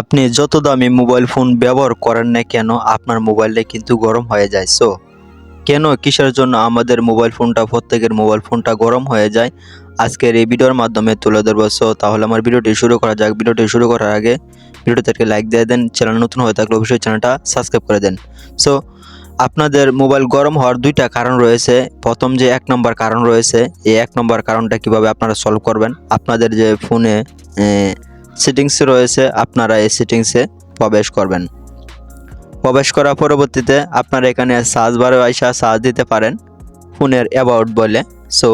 আপনি যত দামি মোবাইল ফোন ব্যবহার করেন না কেন, আপনার মোবাইলটা কিন্তু গরম হয়ে যায় সো কেন? কিসের জন্য আমাদের মোবাইল ফোনটা, প্রত্যেকের মোবাইল ফোনটা গরম হয়ে যায়? আজকের এই ভিডিওর মাধ্যমে তুলে ধরবো সো তাহলে আমার ভিডিওটি শুরু করা যাক। ভিডিওটি শুরু করার আগে ভিডিওতে একটা লাইক দিয়ে দেন, চ্যানেল নতুন হয়ে থাকলে অবশ্যই চ্যানেলটা সাবস্ক্রাইব করে দেন। সো আপনাদের মোবাইল গরম হওয়ার দুইটা কারণ রয়েছে। প্রথম যে এক নম্বর কারণ রয়েছে, এই এক নম্বর কারণটা কীভাবে আপনারা সলভ করবেন? আপনাদের যে ফোনে সেটিংস রয়েছে, আপনারা এই সেটিংসে প্রবেশ করবেন। প্রবেশ করার পরবর্তীতে আপনারা এখানে সার্চ বারে আইসা সার্চ দিতে পারেন, ফোনের অ্যাবাউট বলে। সো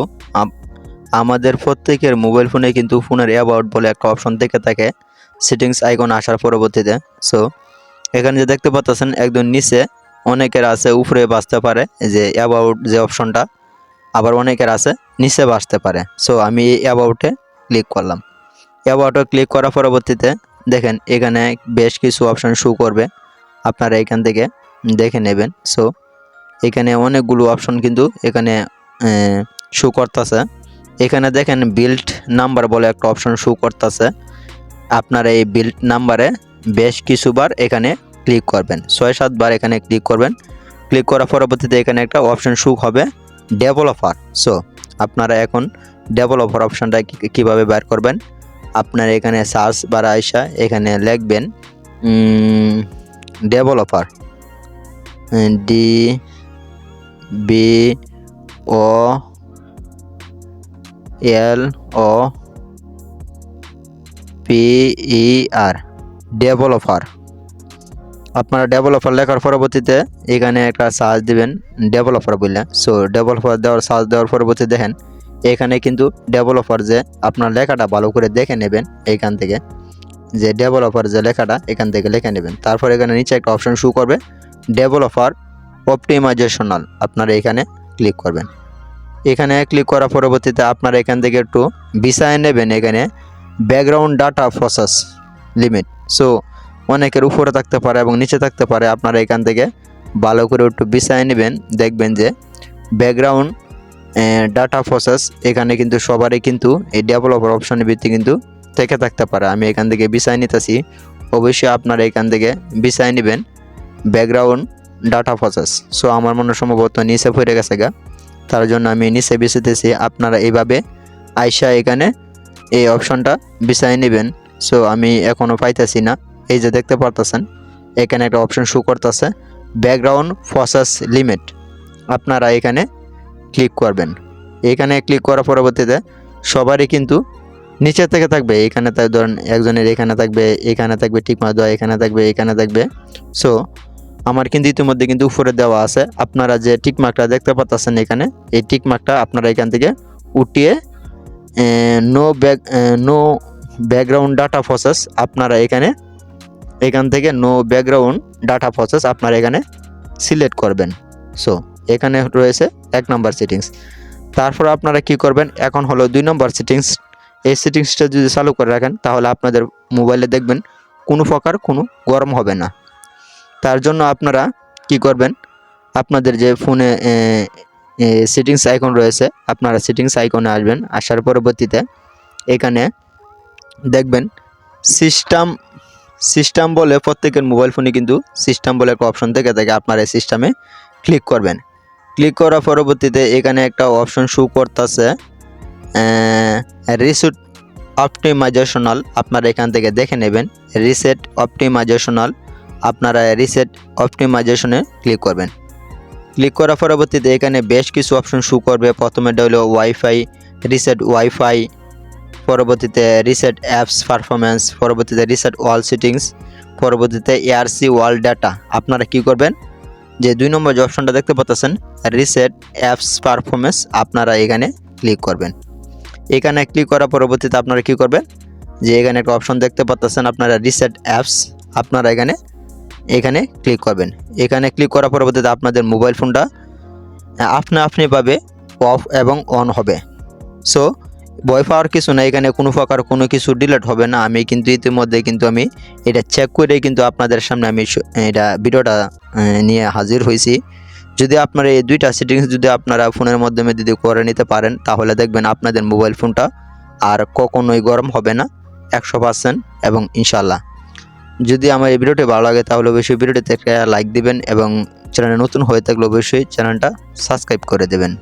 আমাদের প্রত্যেকের মোবাইল ফোনে কিন্তু ফোনের অ্যাবাউট বলে একটা অপশন থেকে থাকে সেটিংস আইকন আসার পরবর্তীতে। সো এখানে যে দেখতে পাচ্ছেন, একদম নিচে অনেকের আছে, উপরে বাঁচতে পারে যে অ্যাবাউট যে অপশনটা আবার অনেকের আছে, নিচে বাঁচতে পারে। সো আমি এই অ্যাবাউটে ক্লিক করলাম। অ্যাবাউটে ক্লিক করার পরবর্তীতে দেখেন এখানে বেশ কিছু অপশান শো করবে। আপনারা এখান থেকে দেখে নেবেন। সো এখানে অনেকগুলো অপশন কিন্তু এখানে শো করতেছে। এখানে দেখেন বিল্ট নাম্বার বলে একটা অপশন শো করতেছে। আপনারা এই বিল্ট নাম্বারে বেশ কিছুবার এখানে ক্লিক করবেন। ছয় সাতবার এখানে ক্লিক করবেন। ক্লিক করার পরবর্তীতে এখানে একটা অপশন শো হবে ডেভেলপার সো আপনারা এখন ডেভেলপার অপশনটা কীভাবে বের করবেন? আপনারা এখানে সার্চ বার আইসা এখানে লিখবেন developer D B O L O P E R developer আপনারা ডেভেলপার লেখার পরবর্তীতে এখানে একটা সার্চ দিবেন ডেভেলপার বললেন। সো ডেভেলপার দেওয়ার সার্চ দেওয়ার পরবর্তীতে দেখেন এখানে কিন্তু ডেভেলপার যে আপনার লেখাটা ভালো করে দেখে নেবেন এইখান থেকে, যে ডেভেলপার যে লেখাটা এখান থেকে লিখে নেবেন। তারপর এখানে নিচে একটা অপশন শু করবে ডেভেলপার অপটিমাইজেশনাল আপনারা এখানে ক্লিক করবেন। এখানে ক্লিক করার পরবর্তীতে আপনারা এখান থেকে একটু বিছায় নেবেন এখানে background data process limit so অনেকের উপরে থাকতে পারে এবং নিচে থাকতে পারে, আপনারা এখান থেকে ভালো করে একটু বিছায় নেবেন, দেখবেন যে ব্যাকগ্রাউন্ড ডাটা প্রসেস এখানে কিন্তু সবারই কিন্তু এই ডেভেলপার অপশনের ভিত্তি কিন্তু থেকে থাকতে পারে। আমি এখান থেকে বিছায় নিতেছি। অবশ্যই আপনারা এখান থেকে বিছায় নেবেন। ব্যাকগ্রাউন্ড ডাটা প্রসেস সো আমার মনে সম্ভবত নিচে পড়ে গেছে গা। তার জন্য আমি নিচে বিছাতেছি আপনারা এইভাবে আইসা এখানে এই অপশনটা বিছায় নেবেন। সো আমি এখনও পাইতেছি না। এই যে দেখতে পারতেছেন, এখানে একটা অপশন শো করতেছে। ব্যাকগ্রাউন্ড প্রসেস লিমিট আপনারা এখানে ক্লিক করবেন। এখানে ক্লিক করার পরবর্তীতে সবারই কিন্তু নিচে থেকে থাকবে। এখানে ধরেন একজনের এখানে থাকবে এখানে থাকবে টিকমার দেওয়া, এখানে থাকবে এখানে থাকবে। সো আমার কিন্তু ইতিমধ্যে কিন্তু উপরে দেওয়া আছে। আপনারা যে টিকমার্কটা দেখতে পাচ্ছেন এখানে, এই টিকমার্কটা আপনারা এখান থেকে উঠিয়ে no back no background data process আপনারা এখানে, এখান থেকে নো ব্যাকগ্রাউন্ড ডাটা প্রসেস আপনারা এখানে সিলেক্ট করবেন। সো এখানে রয়েছে এক নম্বর সেটিংস তারপর আপনারা কি করবেন? এখন হলো দুই নম্বর সেটিংস এই সেটিংসটা যদি চালু করে রাখেন, তাহলে আপনাদের মোবাইলে দেখবেন, কোনো প্রকার কোনো গরম হবে না। তার জন্য আপনারা কি করবেন? আপনাদের যে ফোনে সেটিংস আইকন রয়েছে, আপনারা সেটিংস আইকনে আসবেন, আসার পরবর্তীতে এখানে দেখবেন সিস্টেম সিস্টেম বলে প্রত্যেকের মোবাইল ফোনে কিন্তু সিস্টেম বলে একটা অপশন থেকে থাকে। আপনারা এই সিস্টেমে ক্লিক করবেন। ক্লিক করার পরবর্তীতে এখানে একটা অপশন শু করতেছে। রিসুট অপটিমাইজেশনাল আপনারা এখান থেকে দেখে নেবেন। রিসেট অপটিমাইজেশনাল আপনারা রিসেট অপটিমাইজেশনে ক্লিক করবেন। ক্লিক করার পরবর্তীতে এখানে বেশ কিছু অপশন শো করবে। প্রথমে হলো ওয়াইফাই, রিসেট ওয়াইফাই, পরবর্তীতে রিসেট অ্যাপস পারফরমেন্স পরবর্তীতে রিসেট ওয়াল সিটিংস, পরবর্তীতে এআরসি ওয়াল ডাটা। আপনারা কি করবেন? যে দুই নম্বর যে অপশনটা দেখতে পাচ্ছেন রিসেট অ্যাপস পারফরমেন্স আপনারা এখানে ক্লিক করবেন। এখানে ক্লিক করার পরবর্তীতে আপনারা কি করবেন? যে এখানে একটা অপশন দেখতে পাচ্ছেন, আপনারা রিসেট অ্যাপস আপনারা এখানে এখানে ক্লিক করবেন। এখানে ক্লিক করার পরবর্তীতে আপনাদের মোবাইল ফোনটা আপনা আপনিভাবে অফ এবং অন হবে। সো ভয় পাওয়ার কিছু না এখানে কোনো প্রকার কোনো কিছু ডিলেট হবে না। আমি কিন্তু ইতিমধ্যে কিন্তু আমি এটা চেক করে কিন্তু আপনাদের সামনে আমি এটা ভিডিওটা নিয়ে হাজির হয়েছি। যদি আপনারা এই দুইটা সেটিংস যদি আপনারা ফোনের মাধ্যমে যদি করে নিতে পারেন, তাহলে দেখবেন আপনাদের মোবাইল ফোনটা আর কখনোই গরম হবে না, একশো পার্সেন্ট এবং ইনশাল্লাহ যদি আমার এই ভিডিওটি ভালো লাগে, তাহলে অবশ্যই ভিডিওটিতে একটা লাইক দিবেন এবং চ্যানেলে নতুন হয়ে থাকলে অবশ্যই চ্যানেলটা সাবস্ক্রাইব করে দেবেন।